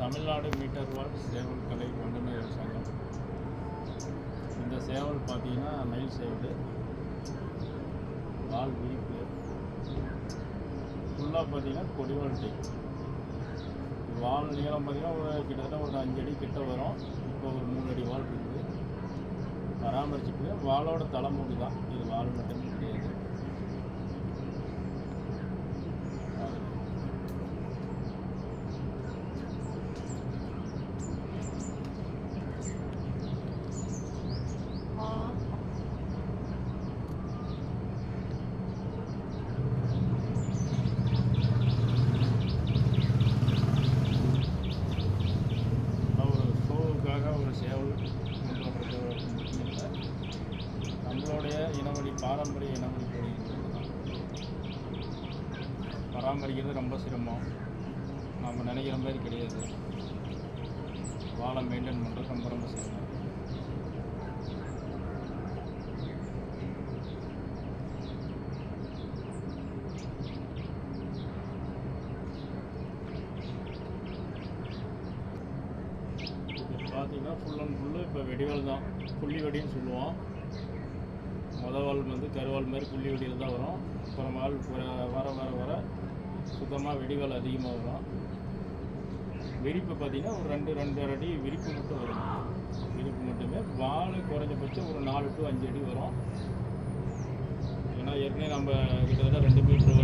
Tamil Nadu metre வால் சேவல் கலை வல்லுநர் சங்கம் இந்த சேவல் பார்த்தீங்கன்னா மயில் சேவல் வால் வீப்பு. ஃபுல்லாக பார்த்தீங்கன்னா கொடிவால் டைப் வால் நீளம் பார்த்தீங்கன்னா ஒரு கிட்டத்தட்ட ஒரு அஞ்சு அடி கிட்ட வரும். இப்போ ஒரு மூணு அடி வால் இருக்குது. பராமரிச்சுட்டு வாளோட தலைமுடி தான் இது வால் மட்டுமே கிடையாது. இனவழி பாரம்பரிய இனவழி கோழி பராமரிக்கிறது ரொம்ப சிரமம். நம்ம நினைக்கிற மாதிரி கிடையாது. வாழை மெயின்டைன் பண்ணுறது ரொம்ப ரொம்ப சிரமம். பார்த்தீங்கன்னா ஃபுல் அண்ட் ஃபுல்லு இப்போ வெடிவேல் தான் புள்ளி வெடின்னு சொல்லுவோம். முத வந்து கருவால் மாதிரி புள்ளி வெடியில் தான் வரும். அப்புறம் வால் வர வர வர சுத்தமாக வெடிவால் அதிகமாக வரும். விரிப்பு பார்த்தீங்கன்னா ஒரு ரெண்டு ரெண்டு அடி விரிப்பு மட்டும் வரும். விரிப்பு மட்டுமே. வால் குறைஞ்சபட்சம் ஒரு நாலு டு அஞ்சு அடி வரும். ஏன்னா ஏற்கனவே நம்ம கிட்டத்தட்ட ரெண்டு மீட்ரு